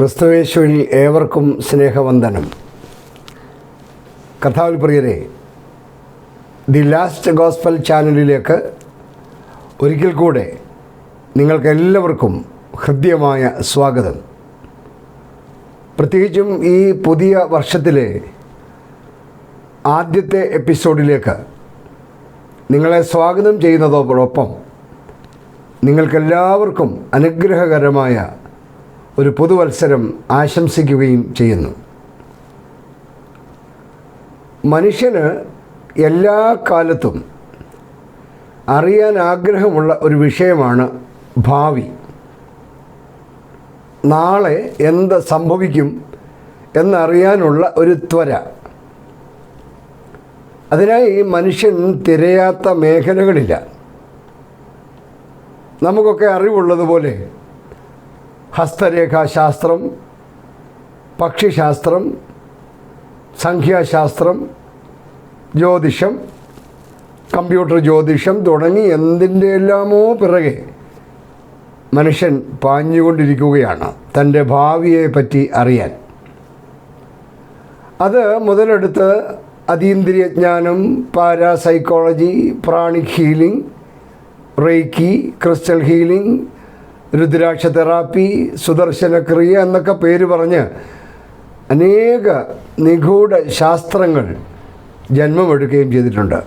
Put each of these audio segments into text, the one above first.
ക്രിസ്തുവേശുവിൽ ഏവർക്കും സ്നേഹവന്ദനം. കഥാവിൽ പ്രിയരെ ദി ലാസ്റ്റ് ഗോസ്പൽ ചാനലിലേക്ക് ഒരിക്കൽ കൂടെ നിങ്ങൾക്കെല്ലാവർക്കും ഹൃദ്യമായ സ്വാഗതം. പ്രത്യേകിച്ചും ഈ പുതിയ വർഷത്തിലെ ആദ്യത്തെ എപ്പിസോഡിലേക്ക് നിങ്ങളെ സ്വാഗതം ചെയ്യുന്നതോടൊപ്പം നിങ്ങൾക്കെല്ലാവർക്കും അനുഗ്രഹകരമായ ഒരു പുതുവത്സരം ആശംസിക്കുകയും ചെയ്യുന്നു. മനുഷ്യന് എല്ലാ കാലത്തും അറിയാൻ ആഗ്രഹമുള്ള ഒരു വിഷയമാണ് ഭാവി. നാളെ എന്ത് സംഭവിക്കും എന്നറിയാനുള്ള ഒരു ത്വര. അതിനായി മനുഷ്യൻ തിരയാത്ത മേഖലകളില്ല. നമുക്കൊക്കെ അറിവുള്ളതുപോലെ ഹസ്തരേഖാശാസ്ത്രം പക്ഷിശാസ്ത്രം സംഖ്യാശാസ്ത്രം ജ്യോതിഷം കമ്പ്യൂട്ടർ ജ്യോതിഷം തുടങ്ങി എന്തിന്റെ എല്ലാമോ പിറകെ മനുഷ്യൻ പാഞ്ഞുകൊണ്ടിരിക്കുകയാണ് തന്റെ ഭാവിയെ പറ്റി അറിയാൻ. അത് മുതലെടുത്ത് അതീന്ദ്രിയജ്ഞാനം parapsychology pranic healing reiki crystal healing rudraksha therapy Sudarshan Kriya എന്നൊക്കെ പേര് പറഞ്ഞ് അനേക നിഗൂഢ ശാസ്ത്രങ്ങൾ ജന്മമെടുക്കുകയും ചെയ്തിട്ടുണ്ട്.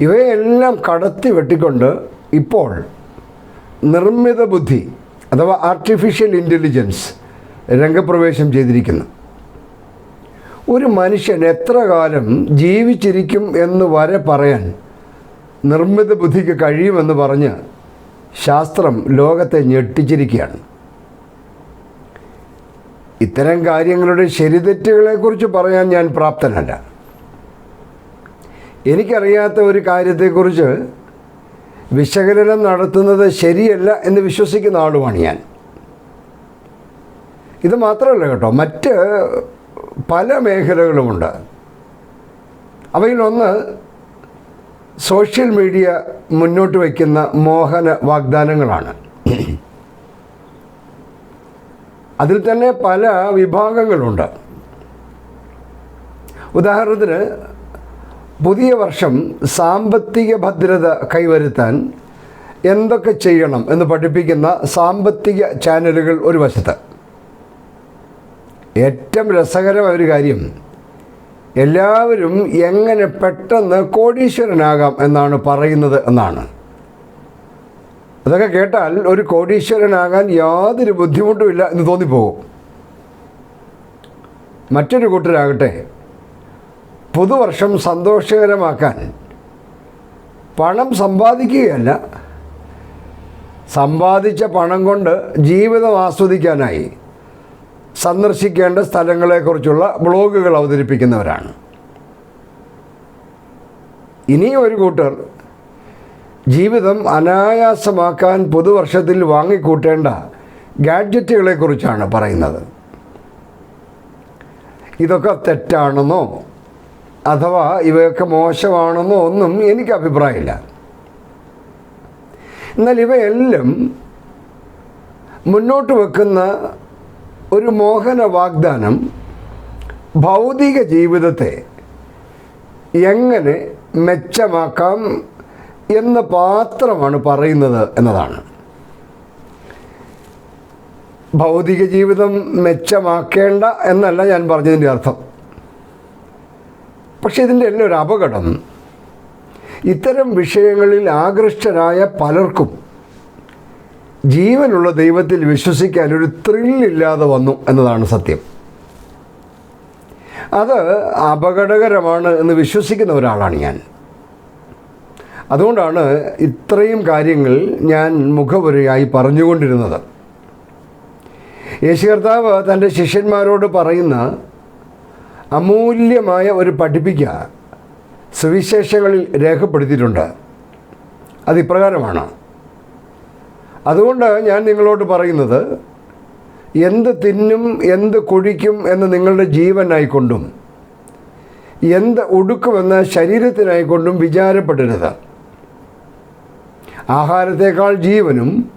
ഇവയെല്ലാം കടത്തി വെട്ടിക്കൊണ്ട് ഇപ്പോൾ നിർമ്മിത ബുദ്ധി അഥവാ ആർട്ടിഫിഷ്യൽ ഇന്റലിജൻസ് രംഗപ്രവേശം ചെയ്തിരിക്കുന്നു. ഒരു മനുഷ്യൻ എത്ര കാലം ജീവിച്ചിരിക്കും എന്ന് വരെ പറയാൻ നിർമ്മിത ബുദ്ധിക്ക് കഴിയുമെന്ന് പറഞ്ഞ് ശാസ്ത്രം ലോകത്തെ ഞെട്ടിച്ചിരിക്കുകയാണ്. ഇത്തരം കാര്യങ്ങളുടെ ശരിതെറ്റുകളെക്കുറിച്ച് പറയാൻ ഞാൻ പ്രാപ്തനല്ല. എനിക്കറിയാത്ത ഒരു കാര്യത്തെക്കുറിച്ച് വിശകലനം നടത്തുന്നത് ശരിയല്ല എന്ന് വിശ്വസിക്കുന്ന ആളുമാണ് ഞാൻ. ഇത് മാത്രമല്ല കേട്ടോ മറ്റ് പല മേഖലകളുമുണ്ട്. അവയിലൊന്ന് സോഷ്യൽ മീഡിയ മുന്നോട്ട് വയ്ക്കുന്ന മോഹന വാഗ്ദാനങ്ങളാണ്. അതിൽ തന്നെ പല വിഭാഗങ്ങളുണ്ട്. ഉദാഹരണത്തിന് പുതിയ വർഷം സാമ്പത്തിക ഭദ്രത കൈവരുത്താൻ എന്തൊക്കെ ചെയ്യണം എന്ന് പഠിപ്പിക്കുന്ന സാമ്പത്തിക ചാനലുകൾ ഒരു വശത്ത്. ഏറ്റവും രസകരമായ ഒരു കാര്യം എല്ലാവരും എങ്ങനെ പെട്ടെന്ന് കോടീശ്വരനാകാം എന്നാണ് പറയുന്നത് എന്നാണ്. അതൊക്കെ കേട്ടാൽ ഒരു കോടീശ്വരനാകാൻ യാതൊരു ബുദ്ധിമുട്ടുമില്ല എന്ന് തോന്നിപ്പോകും. മറ്റൊരു കൂട്ടരാകട്ടെ പുതുവർഷം സന്തോഷകരമാക്കാൻ പണം സമ്പാദിക്കുകയല്ല സമ്പാദിച്ച പണം കൊണ്ട് ജീവിതം ആസ്വദിക്കാനായി സന്ദർശിക്കേണ്ട സ്ഥലങ്ങളെക്കുറിച്ചുള്ള ബ്ലോഗുകൾ അവതരിപ്പിക്കുന്നവരാണ്. ഇനി ഒരു കൂട്ടർ ജീവിതം അനായാസമാക്കാൻ പുതുവർഷത്തിൽ വാങ്ങിക്കൂട്ടേണ്ട ഗാഡ്ജറ്റുകളെക്കുറിച്ചാണ് പറയുന്നത്. ഇതൊക്കെ തെറ്റാണെന്നോ അഥവാ ഇവയൊക്കെ മോശമാണെന്നോ ഒന്നും എനിക്ക് അഭിപ്രായമില്ല. എന്നാൽ ഇവയെല്ലാം മുന്നോട്ട് വെക്കുന്ന ഒരു മോഹന വാഗ്ദാനം ഭൗതിക ജീവിതത്തെ എങ്ങനെ മെച്ചമാക്കാം എന്ന പാത്രമാണ് പറയുന്നത് എന്നതാണ്. ഭൗതിക ജീവിതം മെച്ചമാക്കേണ്ട എന്നല്ല ഞാൻ പറഞ്ഞതിന്റെ അർത്ഥം. പക്ഷേ ഇതിന്റെ എല്ലാം ഒരു അപകടം. ഇത്തരം വിഷയങ്ങളിൽ ആകൃഷ്ടരായ പലർക്കും ജീവനുള്ള ദൈവത്തിൽ വിശ്വസിക്കാൻ ഒരു ത്രില്ലില്ലാതെ വന്നു എന്നതാണ് സത്യം. അത് അപകടകരമാണ് എന്ന് വിശ്വസിക്കുന്ന ഒരാളാണ് ഞാൻ. അതുകൊണ്ടാണ് ഇത്രയും കാര്യങ്ങൾ ഞാൻ മുഖപുരയായി പറഞ്ഞുകൊണ്ടിരുന്നത്. യേശു കർത്താവ് തന്റെ ശിഷ്യന്മാരോട് പറയുന്ന അമൂല്യമായ ഒരു പഠിപ്പിക്ക സുവിശേഷങ്ങളിൽ രേഖപ്പെടുത്തിയിട്ടുണ്ട്. അത് ഇപ്രകാരമാണ്. അതുകൊണ്ട് ഞാൻ നിങ്ങളോട് പറയുന്നത് എന്ത് തിന്നും എന്ത് കുഴിക്കും എന്ന് നിങ്ങളുടെ ജീവനായിക്കൊണ്ടും എന്ത് ഉടുക്കുമെന്ന് ശരീരത്തിനായിക്കൊണ്ടും വിചാരപ്പെടരുത്. ആഹാരത്തേക്കാൾ ജീവനും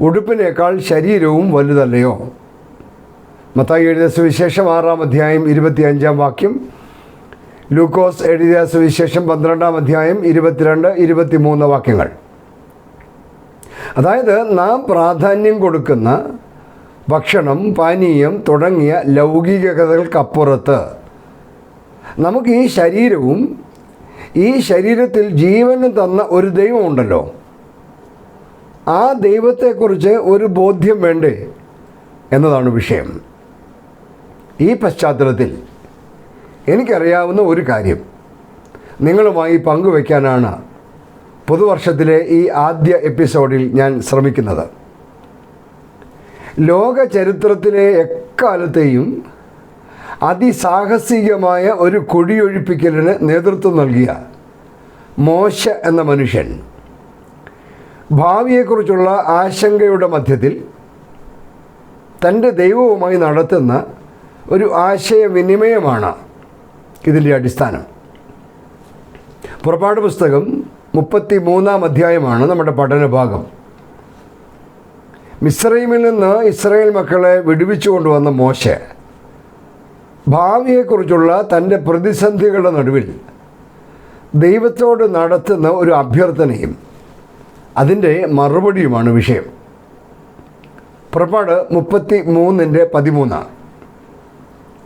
ഉടുപ്പിനേക്കാൾ ശരീരവും വലുതല്ലയോ? മത്തായി എഴുതിയ സുവിശേഷം ആറാം അധ്യായം ഇരുപത്തിയഞ്ചാം വാക്യം ലൂക്കോസ് എഴുതിയ സുവിശേഷം പന്ത്രണ്ടാം അധ്യായം ഇരുപത്തിരണ്ട് ഇരുപത്തിമൂന്ന് വാക്യങ്ങൾ. അതായത് നാം പ്രാധാന്യം കൊടുക്കുന്ന ഭക്ഷണം പാനീയം തുടങ്ങിയ ലൗകികതകൾക്കപ്പുറത്ത് നമുക്ക് ഈ ശരീരവും ഈ ശരീരത്തിൽ ജീവന് തന്ന ഒരു ദൈവമുണ്ടല്ലോ. ആ ദൈവത്തെക്കുറിച്ച് ഒരു ബോധ്യം വേണ്ടേ എന്നതാണ് വിഷയം. ഈ പശ്ചാത്തലത്തിൽ എനിക്കറിയാവുന്ന ഒരു കാര്യം. നിങ്ങളുമായി പങ്കുവയ്ക്കാനാണ് പുതുവർഷത്തിലെ ഈ ആദ്യ എപ്പിസോഡിൽ ഞാൻ ശ്രമിക്കുന്നത്. ലോക ചരിത്രത്തിലെ എക്കാലത്തെയും അതിസാഹസികമായ ഒരു കൊടിയൊഴിപ്പിക്കലിന് നേതൃത്വം നൽകിയ മോശ എന്ന മനുഷ്യൻ ഭാവിയെക്കുറിച്ചുള്ള ആശങ്കയുടെ മധ്യത്തിൽ തന്റെ ദൈവവുമായി നടത്തുന്ന ഒരു ആശയവിനിമയമാണ് ഇതിന്റെ അടിസ്ഥാനം. പുറപ്പാട് പുസ്തകം മുപ്പത്തി മൂന്നാം അധ്യായമാണ് നമ്മുടെ പഠനഭാഗം. മിസ്രൈമിൽ നിന്ന് ഇസ്രായേൽ മക്കളെ വിടുവിച്ചു കൊണ്ടുവന്ന മോശ ഭാവിയെക്കുറിച്ചുള്ള തന്റെ പ്രതിസന്ധികളുടെ നടുവിൽ ദൈവത്തോട് നടത്തുന്ന ഒരു അഭ്യർത്ഥനയും അതിന്റെ മറുപടിയുമാണ് വിഷയം. പുറപ്പാട് മുപ്പത്തി മൂന്നിന്റെ പതിമൂന്ന്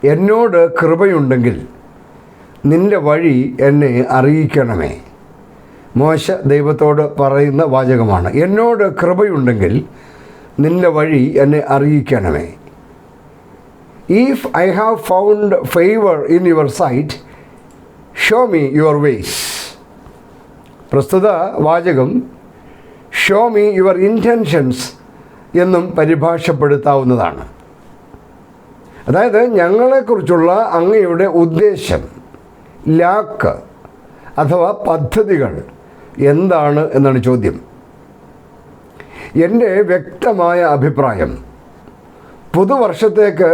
എന്നോട് കൃപയുണ്ടെങ്കിൽ നിന്റെ വഴി എന്നെ അറിയിക്കണമേ. മോശ ദൈവത്തോട് പറയുന്ന വാചകമാണ്. എന്നോട് കൃപയുണ്ടെങ്കിൽ നിന്റെ വഴി എന്നെ അറിയിക്കണമേ. If I have found favour in your sight show me your ways പ്രസ്തുത വാചകം ഷോ മീ യുവർ ഇന്റൻഷൻസ് എന്നും പരിഭാഷപ്പെടുത്താവുന്നതാണ്. അതായത് ഞങ്ങളെക്കുറിച്ചുള്ള അങ്ങയുടെ ഉദ്ദേശം ലാക്ക് അഥവാ പദ്ധതികൾ എന്താണ് എന്നാണ് ചോദ്യം. എന്റെ വ്യക്തമായ അഭിപ്രായം പുതുവർഷത്തേക്ക്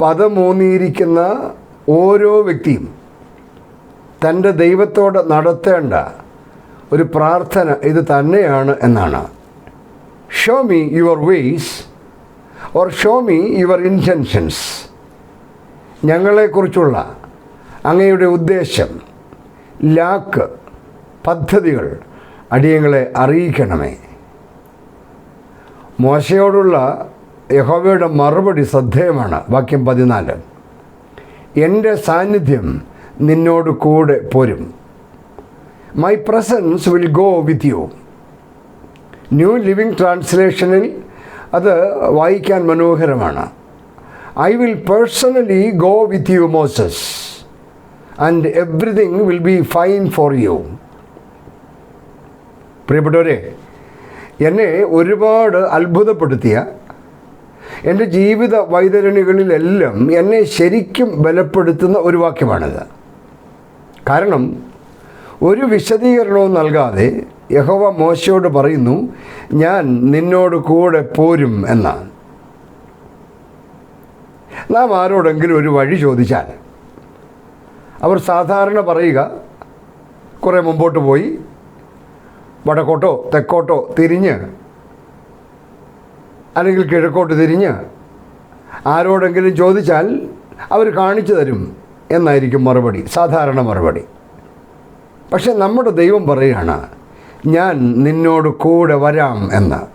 പദമൂന്നിയിരിക്കുന്ന ഓരോ വ്യക്തിയും തന്റെ ദൈവത്തോട് നടത്തേണ്ട ഒരു പ്രാർത്ഥന ഇത് തന്നെയാണ് എന്നാണ്. Show me your ways or show me your intentions ഞങ്ങളെക്കുറിച്ചുള്ള അങ്ങയുടെ ഉദ്ദേശം ലാക്ക് പദ്ധതികൾ അടിയങ്ങളെ അറിയിക്കണമേ. മോശയോടുള്ള യഹോവയുടെ മറുപടി ശ്രദ്ധേയമാണ്. വാക്യം പതിനാല്. എന്റെ സാന്നിധ്യം നിന്നോട് കൂടെ പോരും. My presence will go with you New Living ട്രാൻസ്ലേഷനിൽ അത് വായിക്കാൻ മനോഹരമാണ്. I will personally go with you Moses and everything will be fine for you പ്രിയപ്പെട്ടവരെ എന്നെ ഒരുപാട് അത്ഭുതപ്പെടുത്തിയ എന്റെ ജീവിത വൈതരണികളിലെല്ലാം എന്നെ ശരിക്കും ബലപ്പെടുത്തുന്ന ഒരു വാക്യമാണിത്. കാരണം ഒരു വിശദീകരണവും നൽകാതെ യഹോവ മോശയോട് പറയുന്നു ഞാൻ നിന്നോട് കൂടെ പോരും എന്നാണ്. നാം ആരോടെങ്കിലും ഒരു വഴി ചോദിച്ചാൽ അവർ സാധാരണ പറയുക കുറേ മുമ്പോട്ട് പോയി വടക്കോട്ടോ തെക്കോട്ടോ തിരിഞ്ഞ് അല്ലെങ്കിൽ കിഴക്കോട്ട് തിരിഞ്ഞ് ആരോടെങ്കിലും ചോദിച്ചാൽ അവർ കാണിച്ചു തരും എന്നായിരിക്കും മറുപടി സാധാരണ മറുപടി. പക്ഷെ നമ്മുടെ ദൈവം പറയുകയാണ് ഞാൻ നിന്നോട് കൂടെ വരാം എന്ന്.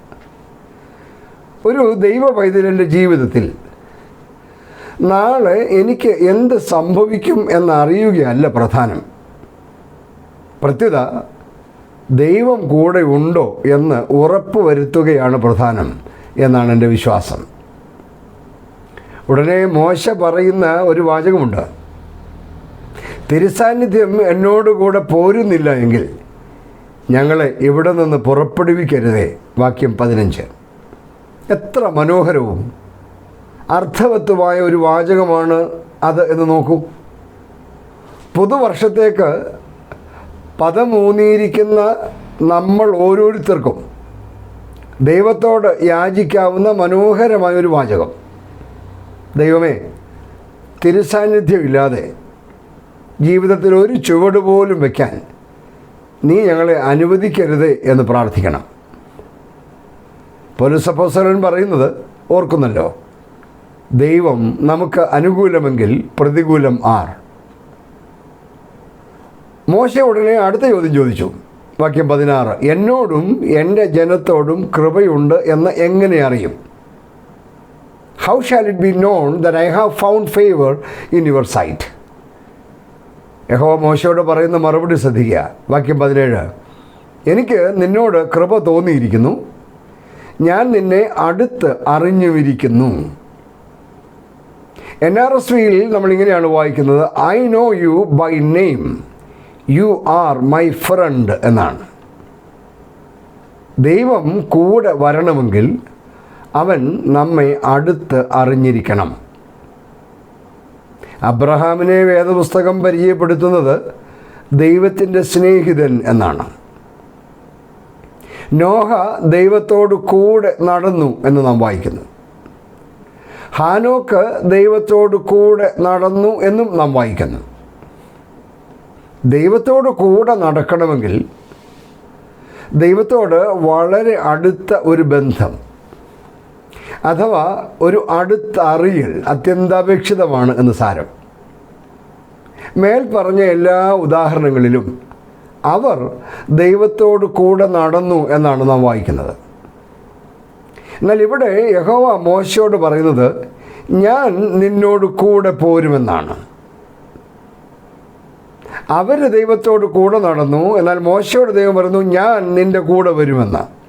ഒരു ദൈവ പൈതലിന്റെ ജീവിതത്തിൽ നാളെ എനിക്ക് എന്ത് സംഭവിക്കും എന്നറിയുകയല്ല പ്രധാനം. പ്രത്യുത ദൈവം കൂടെ ഉണ്ടോ എന്ന് ഉറപ്പ് വരുത്തുകയാണ് പ്രധാനം എന്നാണ് എന്റെ വിശ്വാസം. ഉടനെ മോശ പറയുന്ന ഒരു വാചകമുണ്ട്. തിരുസാന്നിധ്യം എന്നോടുകൂടെ പോരുന്നില്ല എങ്കിൽ ഞങ്ങളെ ഇവിടെ നിന്ന് പുറപ്പെടുവിക്കരുതേ. വാക്യം പതിനഞ്ച്. എത്ര മനോഹരവും അർത്ഥവത്തുമായ ഒരു വാചകമാണ് അത് എന്ന് നോക്കൂ. പുതുവർഷത്തേക്ക് പദമൂന്നിയിരിക്കുന്ന നമ്മൾ ഓരോരുത്തർക്കും ദൈവത്തോട് യാചിക്കാവുന്ന മനോഹരമായ ഒരു വാചകം. ദൈവമേ തിരുസാന്നിധ്യമില്ലാതെ ജീവിതത്തിൽ ഒരു ചുവട് പോലും വയ്ക്കാൻ നീ ഞങ്ങളെ അനുവദിക്കരുത് എന്ന് പ്രാർത്ഥിക്കണം. പൊലുസപ്പോസലൻ പറയുന്നത് ഓർക്കുന്നല്ലോ ദൈവം നമുക്ക് അനുകൂലമെങ്കിൽ പ്രതികൂലം ആർ? മോശ ഉടനെ അടുത്ത ചോദ്യം ചോദിച്ചു. വാക്യം പതിനാറ്. എന്നോടും എന്റെ ജനത്തോടും കൃപയുണ്ട് എന്ന് എങ്ങനെ അറിയും? How shall it be known that I have found favour in your sight യഹോ മോശയോട് പറയുന്ന മറുപടി ശ്രദ്ധിക്കുക. വാക്യം പതിനേഴ്. എനിക്ക് നിന്നോട് കൃപ തോന്നിയിരിക്കുന്നു. ഞാൻ നിന്നെ അടുത്ത് അറിഞ്ഞുമിരിക്കുന്നു. എൻ ആർ എസ് വിയിൽ നമ്മളിങ്ങനെയാണ് വായിക്കുന്നത്. I know you by name you are my friend എന്നാണ്. ദൈവം കൂടെ വരണമെങ്കിൽ അവൻ നമ്മെ അടുത്ത് അറിഞ്ഞിരിക്കണം. അബ്രഹാമിനെ വേദപുസ്തകം പരിചയപ്പെടുത്തുന്നത് ദൈവത്തിന്റെ സ്നേഹിതൻ എന്നാണ്. നോഹ ദൈവത്തോട് കൂടെ നടന്നു എന്ന് നാം വായിക്കുന്നു. ഹാനോക്ക് ദൈവത്തോട് കൂടെ നടന്നു എന്നും നാം വായിക്കുന്നു. ദൈവത്തോട് കൂടെ നടക്കണമെങ്കിൽ ദൈവത്തോട് വളരെ അടുത്ത ഒരു ബന്ധം അഥവാ ഒരു അടുത്ത അറിയൽ അത്യന്താപേക്ഷിതമാണ് എന്ന് സാരം. മേൽ പറഞ്ഞ എല്ലാ ഉദാഹരണങ്ങളിലും അവർ ദൈവത്തോട് കൂടെ നടന്നു എന്നാണ് നാം വായിക്കുന്നത്. എന്നാൽ ഇവിടെ യഹോവ മോശയോട് പറയുന്നത് ഞാൻ നിന്നോട് കൂടെ പോരുമെന്നാണ്. അവർ ദൈവത്തോട് കൂടെ നടന്നു. എന്നാൽ മോശയോട് ദൈവം പറഞ്ഞു ഞാൻ നിന്റെ കൂടെ വരുമെന്ന്.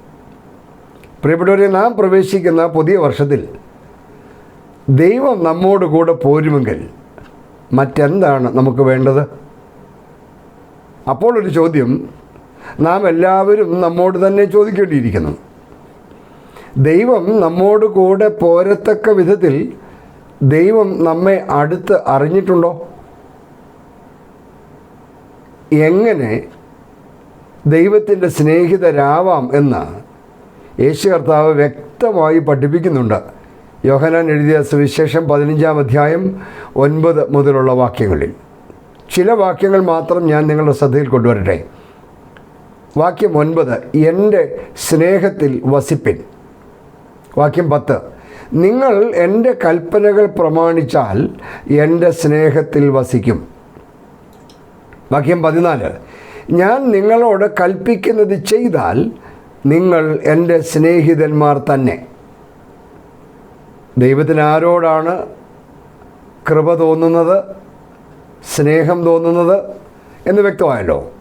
പ്രിയപ്പെട്ടവരെ നാം പ്രവേശിക്കുന്ന പുതിയ വർഷത്തിൽ ദൈവം നമ്മോട് കൂടെ പോരുമെങ്കിൽ മറ്റെന്താണ് നമുക്ക് വേണ്ടത്? അപ്പോൾ ഒരു ചോദ്യം നാം എല്ലാവരും നമ്മോട് തന്നെ ചോദിക്കേണ്ടിയിരിക്കുന്നു. ദൈവം നമ്മോട് കൂടെ പോരത്തക്ക വിധത്തിൽ ദൈവം നമ്മെ അടുത്ത് അറിഞ്ഞിട്ടുണ്ടോ? എങ്ങനെ ദൈവത്തിന്റെ സ്നേഹിതരാവാം എന്ന് യേശു കർത്താവ് വ്യക്തമായി പഠിപ്പിക്കുന്നുണ്ട്. യോഹനാൻ എഴുതിയ സുവിശേഷം പതിനഞ്ചാം അധ്യായം ഒൻപത് മുതലുള്ള വാക്യങ്ങളിൽ. ചില വാക്യങ്ങൾ മാത്രം ഞാൻ നിങ്ങളുടെ ശ്രദ്ധയിൽ കൊണ്ടുവരട്ടെ. വാക്യം ഒൻപത് എന്റെ സ്നേഹത്തിൽ വസിപ്പിൻ. വാക്യം പത്ത് നിങ്ങൾ എന്റെ കൽപ്പനകൾ പ്രമാണിച്ചാൽ എന്റെ സ്നേഹത്തിൽ വസിക്കും. വാക്യം പതിനാല്. ഞാൻ നിങ്ങളോട് കൽപ്പിക്കുന്നത് ചെയ്താൽ നിങ്ങൾ എന്റെ സ്നേഹിതന്മാർ തന്നെ. ദൈവത്തിന് ആരോടാണ് കൃപ തോന്നുന്നത് സ്നേഹം തോന്നുന്നത് എന്ന് വ്യക്തമായല്ലോ.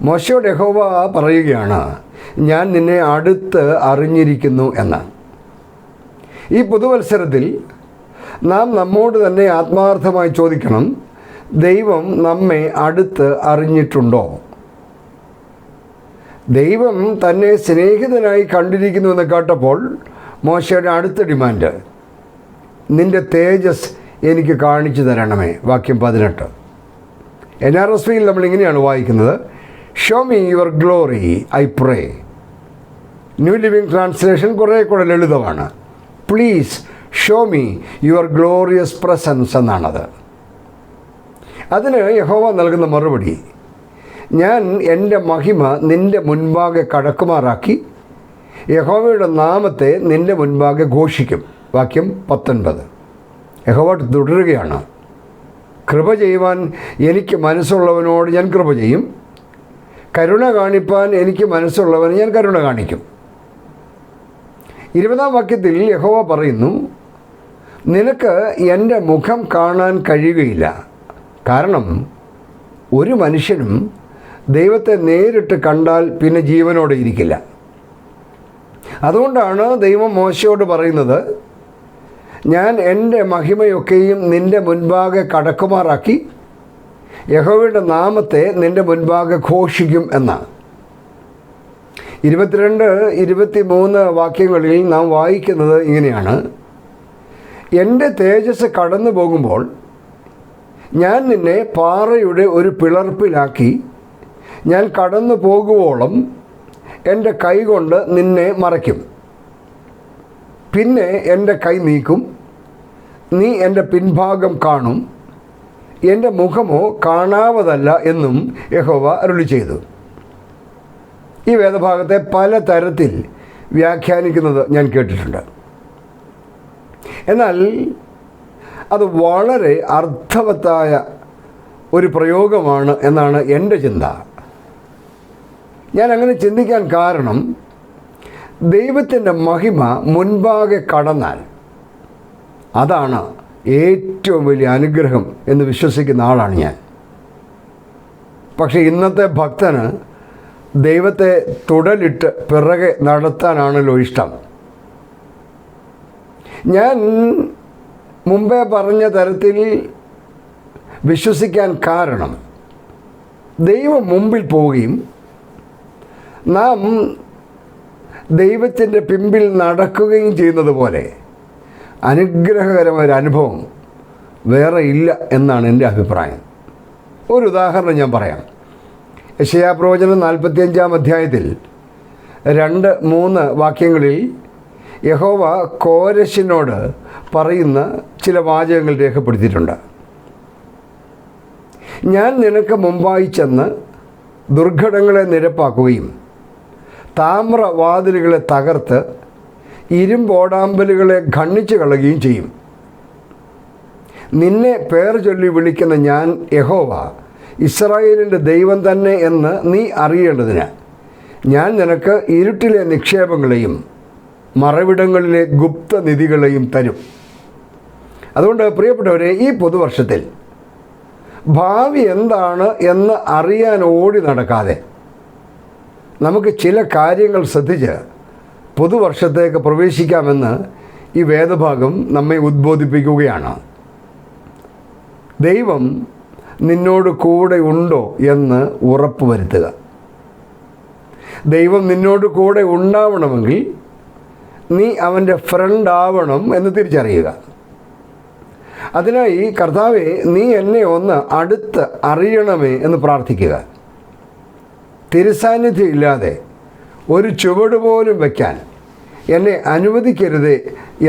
മോശോ യഹോവ പറയുകയാണ് ഞാൻ നിന്നെ അടുത്ത് അറിഞ്ഞിരിക്കുന്നു എന്ന്. ഈ പുതുവത്സരത്തിൽ നാം നമ്മോട് തന്നെ ആത്മാർത്ഥമായി ചോദിക്കണം ദൈവം നമ്മെ അടുത്ത് അറിഞ്ഞിട്ടുണ്ടോ? ദൈവം തന്നെ സ്നേഹിതനായി കണ്ടിരിക്കുന്നു എന്ന് കേട്ടപ്പോൾ മോശയുടെ അടുത്ത ഡിമാൻഡ് നിന്റെ തേജസ് എനിക്ക് കാണിച്ചു തരണമേ. വാക്യം പതിനെട്ട്. എൻ ആർ എസ് വിയിൽ നമ്മൾ ഇങ്ങനെയാണ് വായിക്കുന്നത് show me your glory I pray New Living Translation കുറേ കൂടെ ലളിതമാണ് please show me your glorious presence എന്നാണത്. അതിന് യഹോവ നൽകുന്ന മറുപടി ഞാൻ എന്റെ മഹിമ നിന്റെ മുൻപാകെ കടക്കുമാറാക്കി യഹോവയുടെ നാമത്തെ നിന്റെ മുൻപാകെ ഘോഷിക്കും. വാക്യം പത്തൊൻപത്. യഹോവ തുടരുകയാണ് കൃപ ചെയ്യുവാൻ എനിക്ക് മനസ്സുള്ളവനോട് ഞാൻ കൃപ ചെയ്യും. കരുണ കാണിപ്പാൻ എനിക്ക് മനസ്സുള്ളവന് ഞാൻ കരുണ കാണിക്കും. ഇരുപതാം വാക്യത്തിൽ യഹോവ പറയുന്നു നിനക്ക് എന്റെ മുഖം കാണാൻ കഴിയുകയില്ല. കാരണം ഒരു മനുഷ്യനും ദൈവത്തെ നേരിട്ട് കണ്ടാൽ പിന്നെ ജീവനോടെ ഇരിക്കില്ല. അതുകൊണ്ടാണ് ദൈവം മോശയോട് പറയുന്നത് ഞാൻ എന്റെ മഹിമയൊക്കെയും നിന്റെ മുൻപാകെ കടക്കുമാറാക്കി യഹോവയുടെ നാമത്തെ നിന്റെ മുൻപാകെ ഘോഷിക്കും എന്നാണ്. ഇരുപത്തിരണ്ട് ഇരുപത്തി മൂന്ന് വാക്യങ്ങളിൽ നാം വായിക്കുന്നത് ഇങ്ങനെയാണ് എന്റെ തേജസ് കടന്നു പോകുമ്പോൾ ഞാൻ നിന്നെ പാറയുടെ ഒരു പിളർപ്പിലാക്കി. ഞാൻ കടന്നു പോകുവോളം എന്റെ കൈ കൊണ്ട് നിന്നെ മറയ്ക്കും. പിന്നെ എന്റെ കൈ നീക്കും. നീ എന്റെ പിൻഭാഗം കാണും. എന്റെ മുഖമോ കാണാവതല്ല എന്നും യഹോവ അരുളി ചെയ്തു. ഈ വേദഭാഗത്തെ പല തരത്തിൽ വ്യാഖ്യാനിക്കുന്നത് ഞാൻ കേട്ടിട്ടുണ്ട്. എന്നാൽ അത് വളരെ അർത്ഥവത്തായ ഒരു പ്രയോഗമാണ് എന്നാണ് എന്റെ ചിന്ത. ഞാൻ അങ്ങനെ ചിന്തിക്കാൻ കാരണം ദൈവത്തിന്റെ മഹിമ മുൻപാകെ കടന്നാൽ അതാണ് ഏറ്റവും വലിയ അനുഗ്രഹം എന്ന് വിശ്വസിക്കുന്ന ആളാണ് ഞാൻ. പക്ഷേ ഇന്നത്തെ ഭക്തന് ദൈവത്തെ തുടലിട്ട് പിറകെ നടത്താനാണല്ലോ ഇഷ്ടം. ഞാൻ മുമ്പേ പറഞ്ഞ തരത്തിൽ വിശ്വസിക്കാൻ കാരണം ദൈവം മുമ്പിൽ പോവുകയും നാം ദൈവത്തിന്റെ പിമ്പിൽ നടക്കുകയും ചെയ്യുന്നത് പോലെ അനുഗ്രഹകരമായ ഒരു അനുഭവം വേറെ ഇല്ല എന്നാണ് എന്റെ അഭിപ്രായം. ഒരു ഉദാഹരണം ഞാൻ പറയാം. യശയാപ്രവചനം നാൽപ്പത്തിയഞ്ചാം അധ്യായത്തിൽ രണ്ട് മൂന്ന് വാക്യങ്ങളിൽ യഹോവ കോരശിനോട് പറയുന്ന ചില വാചകങ്ങൾ രേഖപ്പെടുത്തിയിട്ടുണ്ട്. ഞാൻ നിനക്ക് മുമ്പായി ചെന്ന് ദുർഘടങ്ങളെ നിരപ്പാക്കുകയും താമ്രവാതിലുകളെ തകർത്ത് ഇരുമ്പോടാമ്പലുകളെ ഖണ്ണിച്ചു കളയുകയും ചെയ്യും. നിന്നെ പേർ ചൊല്ലി വിളിക്കുന്ന ഞാൻ യഹോവ ഇസ്രായേലിന്റെ ദൈവം തന്നെ എന്ന് നീ അറിയേണ്ടതിന് ഞാൻ നിനക്ക് ഇരുട്ടിലെ നിക്ഷേപങ്ങളെയും മറവിടങ്ങളിലെ ഗുപ്തനിധികളെയും തരും. അതുകൊണ്ട് പ്രിയപ്പെട്ടവരെ ഈ പുതുവർഷത്തിൽ ഭാവി എന്താണ് എന്ന് അറിയാൻ ഓടി നടക്കാതെ നമുക്ക് ചില കാര്യങ്ങൾ ശ്രദ്ധിച്ച് പുതുവർഷത്തേക്ക് പ്രവേശിക്കാമെന്ന് ഈ വേദഭാഗം നമ്മെ ഉദ്ബോധിപ്പിക്കുകയാണ്. ദൈവം നിന്നോട് കൂടെ ഉണ്ടോ എന്ന് ഉറപ്പ് വരുത്തുക ദൈവം നിന്നോട് കൂടെ ഉണ്ടാവണമെങ്കിൽ നീ അവന്റെ ഫ്രണ്ട് ആവണം എന്ന് തിരിച്ചറിയുക. അതിനായി കർത്താവെ നീ എന്നെ ഒന്ന് അടുത്ത് അറിയണമേ എന്ന് പ്രാർത്ഥിക്കുക. തിരുസാന്നിധ്യം ഇല്ലാതെ ഒരു ചുവട് പോലും വയ്ക്കാൻ എന്നെ അനുവദിക്കരുതേ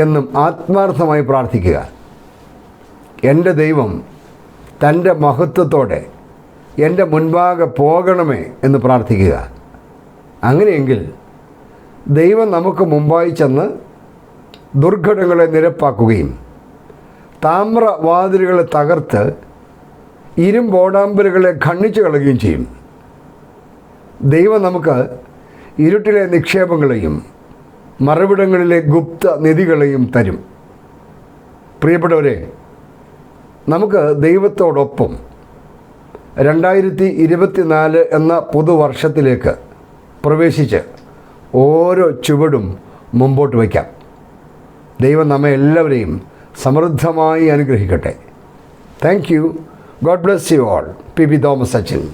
എന്നും ആത്മാർത്ഥമായി പ്രാർത്ഥിക്കുക. എന്റെ ദൈവം തന്റെ മഹത്വത്തോടെ എന്റെ മുൻപാകെ പോകണമേ എന്ന് പ്രാർത്ഥിക്കുക. അങ്ങനെയെങ്കിൽ ദൈവം നമുക്ക് മുമ്പായി ചെന്ന് ദുർഘടങ്ങളെ നിരപ്പാക്കുകയും താമ്രവാതിലുകളെ തകർത്ത് ഇരുമ്പോടാമ്പലുകളെ ഖണ്ണിച്ചു കളയുകയും ചെയ്യും. ദൈവം നമുക്ക് ഇരുട്ടിലെ നിക്ഷേപങ്ങളെയും മറവിടങ്ങളിലെ ഗുപ്ത നിധികളെയും തരും. പ്രിയപ്പെട്ടവരെ നമുക്ക് ദൈവത്തോടൊപ്പം രണ്ടായിരത്തി ഇരുപത്തിനാല് എന്ന പുതുവർഷത്തിലേക്ക് പ്രവേശിച്ച് ഓരോ ചുവടും മുമ്പോട്ട് വയ്ക്കാം. ദൈവം നമ്മെ എല്ലാവരെയും സമൃദ്ധമായി അനുഗ്രഹിക്കട്ടെ. Thank you God bless you all P P Thomas Sachin